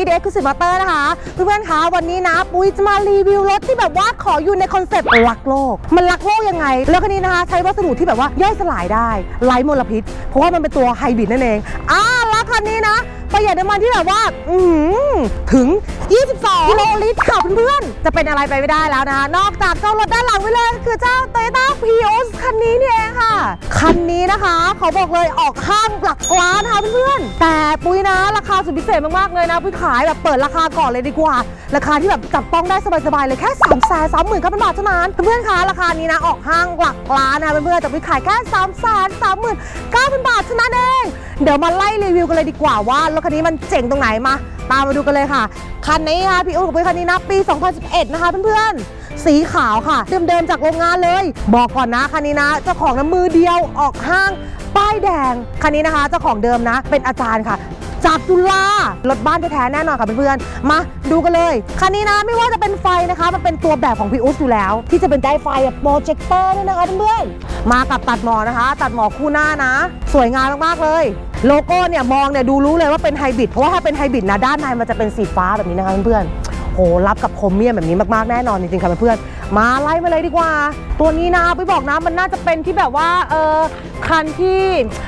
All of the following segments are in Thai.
วิดีเอ็กซ์คลูซีฟมอเตอร์นะคะ เพื่อนๆคะวันนี้นะ ปุ้ยจะมารีวิวรถที่แบบว่าขออยู่ในคอนเซ็ปต์รักโลก มันรักโลกยังไง แล้วคันนี้นะคะ ใช้วัสดุที่แบบว่าย่อยสลายได้ไร้มลพิษ เพราะว่ามันเป็นตัวไฮบริดนั่นเองอ่าแล้วคันนี้นะประหยัดน้ำมันที่แบบว่า อืถึง 22 กิโลลิตรค่ะเพื่อนๆจะเป็นอะไรไปไม่ได้แล้วนะคะนอกจากเจ้ารถด้านหลังไปเลยคือเจ้าเอง คันนี้นะคะเขาบอกเลยออกห้างหลักล้านค่ะเพื่อนๆแต่ปุ้ยนะ ราคาสุดพิเศษมากๆเลยนะ ปุ้ยขายแบบเปิดราคาก่อนเลยดีกว่า ราคาที่แบบจับต้องได้สบายๆเลยแค่3ามแสนสามหมื่นเก้าพันบาทเท่านั้นเพื่อนๆคะราคานี้นะออกห้างหลักล้านนะเพื่อนๆแต่ปุ้ยขายแค่3ามแสนสามหมื่นเก้าพันบาทเท่านั้นเองเดี๋ยวมาไล่รีวิวกันเลยดีกว่าว่ารถคันนี้มันเจ๋งตรงไหนมา ตามมาดูกันเลยค่ะคันนี้ค่ะพี่อุ้ยกับปุ้ยคันนี้นะปี 2011 นะคะเพื่อนๆ สีขาวค่ะ เดิมๆจากโรงงานเลย บอกก่อนนะคันนี้นะเจ้าของน้ำมือเดียวออกห้าง ป้ายแดงคันนี้นะคะเจ้าของเดิมนะ เป็นอาจารย์ค่ะจากจุฬารถบ้านแท้ๆแน่นอนค่ะเพื่อนๆ มาดูกันเลย คันนี้นะไม่ว่าจะเป็นไฟนะคะ มันเป็นตัวแบบของพี่อุ๊สอยู่แล้ว ที่จะเป็นได้ไฟแบบโปรเจคเตอร์ด้วยนะคะเพื่อนๆ มากับตัดหมอนะคะ ตัดหมอคู่หน้านะ สวยงามมากๆเลย โลโก้เนี่ยมองเนี่ยดูรู้เลยว่าเป็นไฮบริดเพราะว่าถ้าเป็นไฮบริดนะด้านในมันจะเป็นสีฟ้าแบบนี้นะคะเพื่อนๆ รับกับโครเมียมแบบนี้มากๆแน่นอนจริงๆค่ะเพื่อนๆมาไล่มาเลยดีกว่า ตัวนี้นะไปบอกนะมันน่าจะเป็นที่แบบว่าเออคันที่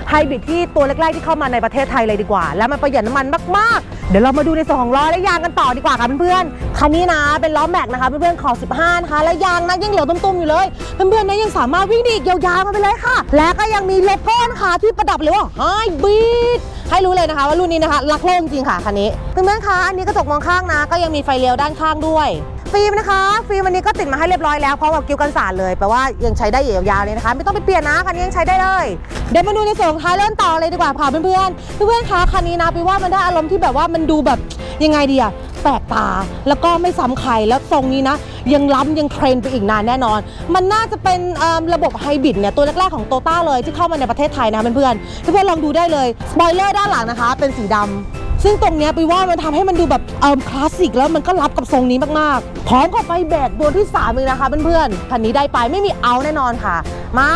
ไฮบริดที่ตัวแรกๆที่เข้ามาในประเทศไทยเลยดีกว่า แล้วมันประหยัดน้ำมันมากๆ เดี๋ยวเรามาดูในส่วนของล้อและยางกันต่อดีกว่าค่ะเพื่อนๆคันนี้นะเป็นล้อแม็กนะคะเพื่อนๆขอ 15นะคะและยางนะยังเหลือตุ้มๆอยู่เลยเพื่อนๆนะยังสามารถวิ่งไดีอีกยาวๆกันไปเลยค่ะ และก็ยังมีโลโก้นะคะที่ประดับเลยว่าไฮบริด ให้รู้เลยนะคะว่ารุ่นนี้นะคะรักโลกจริงค่ะคันนี้เพื่อนๆคะอันนี้กระจกมองข้างนะ ก็ยังมีไฟเลี้ยวด้านข้างด้วยฟิล์มนะคะฟิล์มอันนี้ก็ติดมาให้เรียบร้อยแล้วพร้อมกับกิ้วกันสาดเลยแปลว่ายังใช้ได้ยาวๆเลยนะคะ ไม่ต้องไปเปลี่ยนนะคันนี้ยังใช้ได้เลยเดี๋ยวมาดูในส่วนของท้ายเล่นต่อเลยดีกว่าค่ะเพื่อนๆเพื่อนๆคะคันนี้นะพี่ว่ามันได้อารมณ์ที่แบบว่ามันดูแบบยังไงดีอะ แปลกตา แล้วก็ไม่ซ้ำใครแล้วทรงนี้นะ ยังล้ำยังเทรนไปอีกนานแน่นอน มันน่าจะเป็นเอิ่มระบบไฮบริดเนี่ยตัวแรกๆของโตต้าเลยที่เข้ามาในประเทศไทยนะเพื่อนๆเพื่อนๆลองดูได้เลยสปอยเลอร์ด้านหลังนะคะ เป็นสีดำซึ่งตรงเนี้ยไปว่ามันทำให้มันดูแบบเอิมคลาสสิกแล้วมันก็รับกับทรงนี้มากๆพร้อมกับไฟแบกตัวที่3เลยนะคะเพื่อนๆคันนี้ได้ไปไม่มีเอาแน่นอนค่ะ มา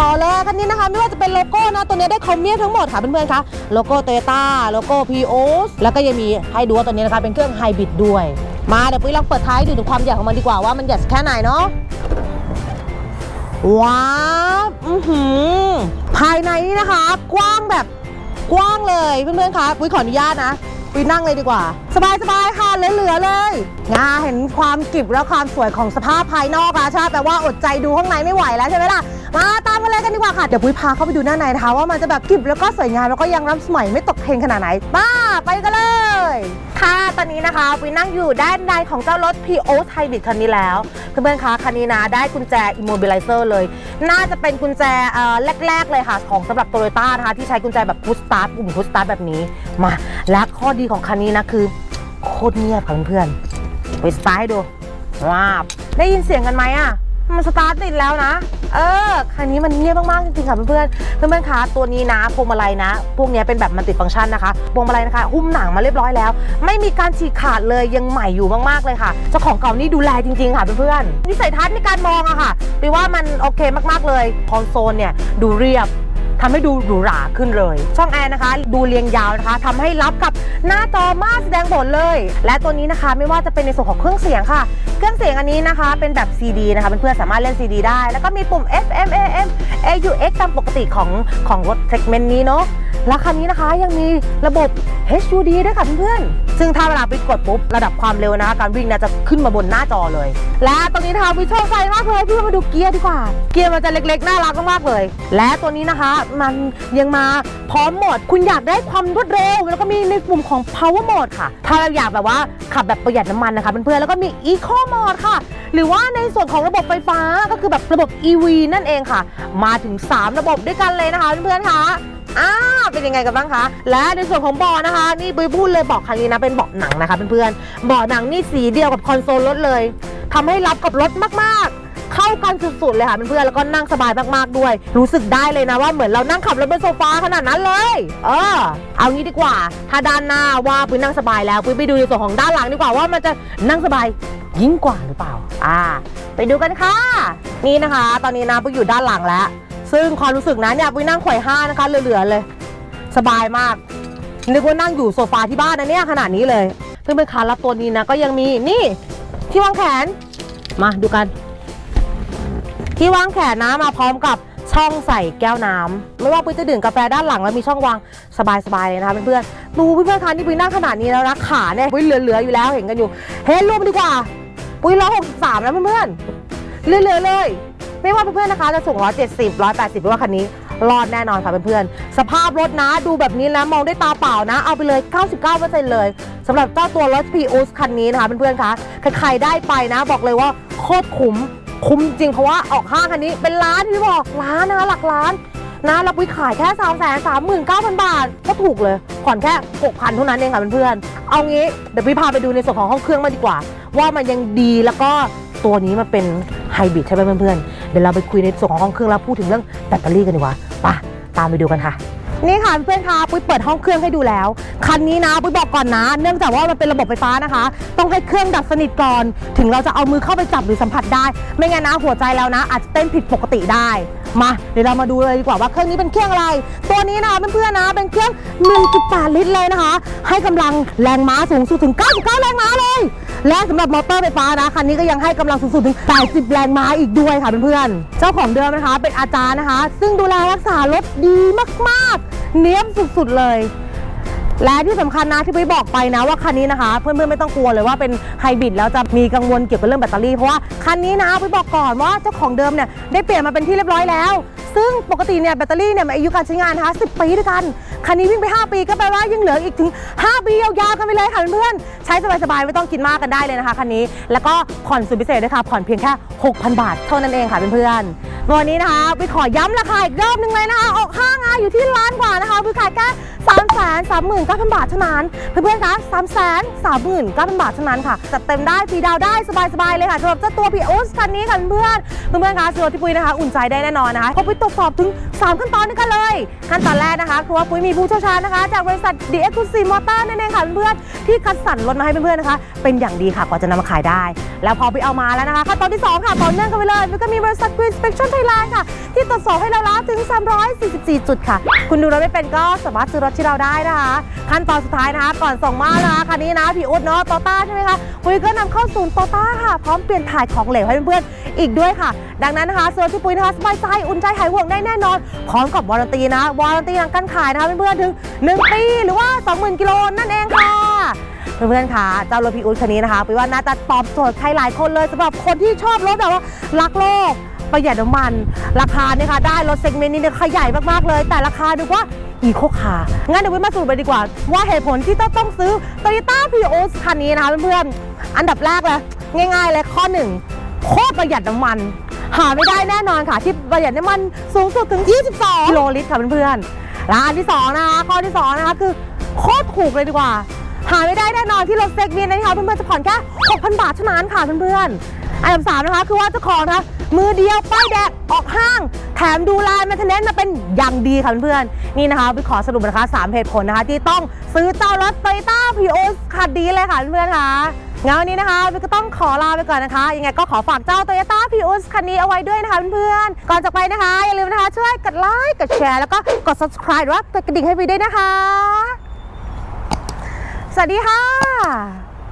ต่อเลยคันนี้นะคะไม่ว่าจะเป็นโลโก้นะตัวนี้ได้คอมเมียทั้งหมดค่ะเพื่อนๆคะโลโก้โตโยต้าโลโก้พีโอสแล้วก็ยังมีให้ดูว่าตัวนี้นะคะเป็นเครื่องไฮบริดด้วย มาเดี๋ยวปุ้ยลองเปิดท้ายดูถึงความใหญ่ของมันดีกว่าว่ามันใหญ่แค่ไหนเนาะว้าวอือหือภายในนี่นะคะ กว้างแบบกว้างเลยเพื่อนๆคะปุ้ยขออนุญาตนะปุ้ยนั่งเลยดีกว่า สบายๆค่ะเหลือๆเลยงาเห็นความกริบและความสวยของสภาพภายนอกอะใช่แต่ว่าอดใจดูข้างในไม่ไหวแล้วใช่ไหมล่ะมา ค่ะ เดี๋ยวปุ้ยพาเข้าไปดูด้าในนะคะว่ามันจะแบบกริบแล้วก็สวยงามแล้วก็ยังล้ำสมัยไม่ตกเทรนขนาดไหนป้าไปกันเลย ค่ะตอนนี้นะคะปุ้ยนั่งอยู่ด้านในของเจ้ารถ p o s Hybrid คันนี้แล้วเพื่อนๆคะคันนี้นะได้กุญแจ Immobilizer เลย น่าจะเป็นกุญแจเอ่อแรกๆเลยค่ะ ของสำหรับโตโยต้านะคะที่ใช้กุญแจแบบพุ s สตาร์ทปุ่มพุ s สตาร์ทแบบนี้มาและข้อดีของคันนี้นะคือโคตรเงียบค่ะเพื่อนๆไปสตาร์ทให้ดูว้าวได้ยินเสียงกันไหมอะมันสตาร์ทติดแล้วนะ เออคันนี้มันเงียบมากๆจริงๆค่ะเพื่อนๆเพื่อนๆคะตัวนี้นะพวงมาลัยนะ พวกนี้เป็นแบบมันติดฟังก์ชันนะคะพวงมาลัยนะคะ หุ้มหนังมาเรียบร้อยแล้ว ไม่มีการฉีกขาดเลยยังใหม่อยู่มากๆเลยค่ะเจ้าของเก่านี่ดูแลจริงๆค่ะเพื่อนๆนิสัยทัศน์ในการมองอะค่ะไปว่ามันโอเคมากๆเลยคอนโซลเนี่ยดูเรียบ ทำให้ดูหรูหราขึ้นเลย ช่องแอร์นะคะ ดูเรียงยาวนะคะทำให้รับกับหน้าจอมากแสดงผลเลย และตัวนี้นะคะไม่ว่าจะเป็นในส่วนของเครื่องเสียงค่ะ เครื่องเสียงอันนี้นะคะเป็นแบบ CD นะคะเพื่อนๆสามารถเล่น CD ได้ แล้วก็มีปุ่ม FM AM AUX ตามปกติของของรถเซกเมนต์นี้เนาะ และคันนี้นะคะยังมีระบบ HUD ด้วยค่ะเพื่อนๆซึ่งถ้าเวลาไปกดปุ๊บ ระดับความเร็วนะคะการวิ่งเนะจะขึ้นมาบนหน้าจอเลย และตรงนี้นะคะวิชอบใจมากเลยพี่มาดูเกียร์ดีกว่า เกียร์มันจะเล็กๆ น่ารักมากๆเลย และตัวนี้นะคะมันยังมาพร้อมโหมด คุณอยากได้ความรวดเร็ว แล้วก็มีในปุ่มของ power mode ค่ะ ถ้าเราอยากแบบว่าขับแบบประหยัดน้ำมันนะคะเพื่อนๆแล้วก็มี eco mode ค่ะ หรือว่าในส่วนของระบบไฟฟ้าก็คือแบบระบบ EV นั่นเองค่ะ มาถึง 3 ระบบด้วยกันเลยนะคะเพื่อนๆคะ อ้าเป็นยังไงกันบ้างคะ และในส่วนของเบาะนะคะ นี่บุยพูดเลยเบาะคันนี้นะเป็นเบาะหนังนะคะเพื่อนๆเบาะหนังนี่สีเดียวกับคอนโซลรถเลยทำให้รับกับรถมากๆเข้ากันสุดๆเลยค่ะเพื่อนๆแล้วก็นั่งสบายมากๆด้วย รู้สึกได้เลยนะว่าเหมือนเรานั่งขับรถบนโซฟาขนาดนั้นเลย เออ เอางี้ดีกว่า ถ้าด้านหน้าว่าปุ้ยนั่งสบายแล้วปุ้ยไปดูในส่วนของด้านหลังดีกว่าว่ามันจะนั่งสบายยิ่งกว่าหรือเปล่า อ่า ไปดูกันค่ะ นี่นะคะ ตอนนี้นะปุ้ยอยู่ด้านหลังแล้ว ซึ่งความรู้สึกนะเนี่ยปุ้ยนั่งไขว่ห้านะคะเหลือๆเลย สบายมาก นึกว่านั่งอยู่โซฟาที่บ้านนะเนี่ยขนาดนี้เลย ซึ่งเป็นขารับตัวนี้นะก็ยังมีนี่ ที่วางแขน มาดูกัน ที่วางแขนนะมาพร้อมกับช่องใส่แก้วน้ำไม่ว่าปุ้ยจะดื่มกาแฟด้านหลังแล้วมีช่องวางสบายๆเลยนะคะเพื่อนๆดูเพื่อนๆคะนี่ปุ้ยนั่งขนาดนี้แล้วนะขาเนี่ยปุ้ยเหลือๆอยู่แล้วเห็นกันอยู่เฮ้ยรวมดีกว่าปุ้ยร้อยหกสิบสามแล้วเพื่อนๆเหลือๆเลย ไม่ว่าเพื่อนๆนะคะจะสูงร้อยเจ็ดสิบร้อยแปดสิบไม่ว่าคันนี้รอดแน่นอนค่ะเพื่อนๆ สภาพรถนะดูแบบนี้แล้วมองด้วยตาเปล่านะ เอาไปเลย 99%เลยสำหรับเจ้าตัวรถ p ีอุสคันนี้นะคะเพื่อนๆคะใครๆได้ไปนะ บอกเลยว่าโคตรคุ้มคุ้มจริงเพราะว่าออกห้างคันนี้เป็นล้านที่บอกล้านนะคะหลักล้านนะเราไปขายแค่ 3 3 9 0 0 0 บาท ก็ถูกเลยผ่อนแค่ 6,000 เท่านั้นเองค่ะเพื่อนๆ เอางี้เดี๋ยวพี่พาไปดูในส่วนของห้องเครื่องมาดีกว่า ว่ามันยังดีแล้วก็ตัวนี้มันเป็นไฮบริดใช่ไหมเพื่อนๆ เดี๋ยวเราไปคุยในส่วนของห้องเครื่องแล้วพูดถึงเรื่องแบตเตอรี่กันดีกว่าปะตามไปดูกันค่ะ นี่ค่ะเพื่อนคะปุ้ยเปิดห้องเครื่องให้ดูแล้ว คันนี้นะปุ้ยบอกก่อนนะ เนื่องจากว่ามันเป็นระบบไฟฟ้านะคะ ต้องให้เครื่องดับสนิทก่อน ถึงเราจะเอามือเข้าไปจับหรือสัมผัสได้ ไม่งั้นนะหัวใจแล้วนะ อาจจะเต้นผิดปกติได้ มาเดี๋ยวเรามาดูเลยดีกว่าว่าเครื่องนี้เป็นเครื่องอะไร ตัวนี้นะคะเพื่อนๆนะเป็นเครื่อง 1.8 ลิตรเลยนะคะ ให้กำลังแรงม้าสูงสุดถึง 99 แรงม้าเลย และสำหรับมอเตอร์ไฟฟ้านะคันนี้ก็ยังให้กำลังสูงสุดถึง 80 แรงม้าอีกด้วยค่ะเพื่อนๆเจ้าของเดิมนะคะเป็นอาจารย์นะคะ ซึ่งดูแลรักษารถดีมากๆ เนี้ยบสุดๆเลย และที่สำคัญนะที่พี่บอกไปนะว่าคันนี้นะคะ เพื่อนๆไม่ต้องกลัวเลยว่าเป็นไฮบริดแล้วจะมีกังวลเกี่ยวกับเรื่องแบตเตอรี่เพราะว่าคันนี้นะพี่บอกก่อนว่าเจ้าของเดิมเนี่ยได้เปลี่ยนมาเป็นที่เรียบร้อยแล้ว ซึ่งปกติเนี่ยแบตเตอรี่เนี่ยมีอายุการใช้งานนะคะ10 ปีด้วยกัน คันนี้วิ่งไป 5 ปีก็แปลว่ายังเหลืออีกถึง 5 ปียาวๆกันไปเลยค่ะเพื่อนๆใช้สบายๆไม่ต้องกินมากกันได้เลยนะคะคันนี้แล้วก็ผ่อนสุดพิเศษด้วยค่ะผ่อนเพียงแค่ 6,000 บาทเท่านั้นเองค่ะเพื่อนๆวันนี้นะคะไปขอย้ำราคาอีกรอบนึงเลยนะคะออกห้างอะอยู่ที่ล้านกว่านะคะพี่ขายแค่ 3 3 9 0 0 0 บาทเท่านั้น เพื่อนๆคะ3 3 9 0 0 0 บาทเท่านั้นค่ะ จัดเต็มได้ฟรีดาวได้สบายๆเลยค่ะสำหรับเจ้าตัวพีโอสคันนี้ค่ะเพื่อนเพื่อนๆคะซื้อรถที่ปุ้ยนะคะ อุ่นใจได้แน่นอนนะคะเพราะปุ้ยตรวจสอบถึง 3 ขั้นตอนด้วยกันเลย ขั้นตอนแรกนะคะคือว่าปุ้ยมีผู้เชี่ยวชาญนะคะ จากบริษัท d x c l u s i v e Motor นั่นเองค่ะเพื่อนๆที่คัดสรรรถมาให้เพื่อนๆนะคะ เป็นอย่างดีค่ะกว่าจะนำมาขายได้ แล้วพอไปเอามาแล้วนะคะขั้นตอนที่ 2 ค่ะต่อเนื่องกันไปเลยมันก็มีบริษัท Green Inspection Thailand ค่ะที่ตรวจสอบให้เราแล้วถึง 344 จุดค่ะ คุณดูรถไม่เป็นก็สามารถซื้อรถที่เราได้นะคะ ขั้นตอนสุดท้ายนะคะก่อนส่งมอบนะคะคันนี้นะพี่อุ๊ดเนาะโตต้าใช่ไหมคะปุ้ยก็นำเข้าศูนย์โตต้าค่ะ พร้อมเปลี่ยนถ่ายของเหลวให้เพื่อนๆอีกด้วยค่ะ ดังนั้นนะคะซื้อที่ปุ้ยนะคะสบายใจอุ่นใจหายห่วงได้แน่นอน พร้อมกับวารันตีนะวารันตีทางการขายนะคะเพื่อนๆถึง 1 ปีหรือว่า 20,000กิโลนั่นเองค่ะเพื่อนๆค่ะ เจ้ารถพีอุดคันนี้นะคะปุ้ยว่าน่าจะตอบโจทย์ใครหลายคนเลยสำหรับคนที่ชอบรถแบบว่ารักโลก ประหยัดน้ำมัน ราคาเนี่ยค่ะได้รถเซกเมนต์นี้เนี่ยขยายมากๆเลย แต่ราคาดูว่าอีโคคางั้นเดี๋ยววิมาสรุปไปดีกว่า ว่าเหตุผลที่ต้องต้องซื้อ Toyota p r i u s คันนี้นะคะเพื่อนๆ อันดับแรกเลยง่าย ๆ เลยข้อหนึ่งโคตรประหยัดน้ำมัน หาไม่ได้แน่นอนค่ะ ที่ประหยัดน้ำมันสูงสุดถึง 22กิโลลิตรค่ะเพื่อนๆและอันที่สองนะคะข้อที่สองนะคะคือโคตรถูกเลยดีกว่า หาไม่ได้แน่นอนที่รถเซกเมนต์นะคะเพื่อนๆจะผ่อนแค่6,000 บาทเท่านั้นค่ะเพื่อนๆ อันดับสามนะคะคือว่าเจ้าของนะคะมือเดียวป้ายแดกออกห้าง แถมดูแลแมนเทนเนนมาเป็นอย่างดีค่ะเพื่อนๆนี่นะคะวิขอสรุปนะคะ3เหตุผลนะคะ ที่ต้องซื้อเจ้ารถ Toyota p r i u s คันนี้เลยค่ะเพื่อนๆค่ะงั้นวันนี้นะคะวิก็ต้องขอลาไปก่อนนะคะ ยังไงก็ขอฝากเจ้า Toyota p r i u s คันนี้เอาไว้ด้วยนะคะเพื่อนๆ ก่อนจากไปนะคะ อย่าลืมนะคะช่วยกดไลค์กดแชร์แล้วก็กด subscribe หรือว่ากดกระดิ่งให้วีด้วยนะคะ สวัสดีค่ะ